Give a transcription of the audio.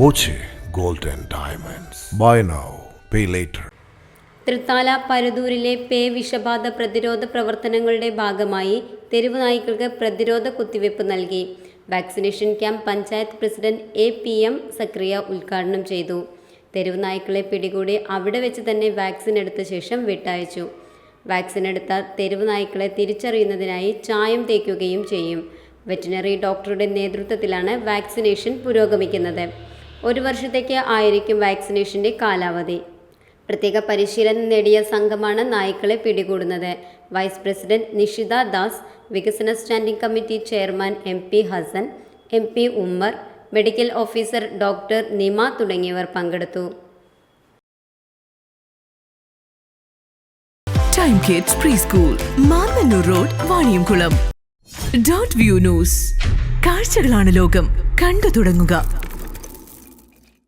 Boche gold and Diamonds. Buy now, pay later. Thrithala പരതൂരിലെ പേ വിഷബാധ പ്രതിരോധ പ്രവർത്തനങ്ങളുടെ ഭാഗമായി തെരുവ് നായ്ക്കൾക്ക് പ്രതിരോധ കുത്തിവയ്പ് നൽകി. Vaccination camp panchayat president A P M Sakariya ഉദ്ഘാടനം ചെയ്തു. തെരുവ് നായ്ക്കളെ പിടികൂടി അവിടെ വെച്ച് തന്നെ വാക്സിൻ എടുത്ത ശേഷം വിട്ടയച്ചു. വാക്സിൻ എടുത്ത തെരുവ് നായ്ക്കളെ തിരിച്ചറിയുന്നതിനായി ചായം തേക്കുകയും ചെയ്യും. വെറ്റിനറി ഡോക്ടറുടെ നേതൃത്വത്തിലാണ് വാക്സിനേഷൻ പുരോഗമിക്കുന്നത്. ഒരു വർഷത്തേക്ക് ആയിരിക്കും വാക്സിനേഷന്റെ കാലാവധി. പ്രത്യേക പരിശീലനം നേടിയ സംഘമാണ് നായ്ക്കളെ പിടികൂടുന്നത്. വൈസ് പ്രസിഡന്റ് നിഷിത ദാസ് വികസന standing committee chairman M P Hasan M P Ummer medical officer doctor Nima തുടങ്ങിയവർ പങ്കെടുത്തു. Time kids preschool Mannannur road Vaniyamkulam dot view news കാഴ്ചകളാണ് ലോകം. കണ്ടു തുടങ്ങുക.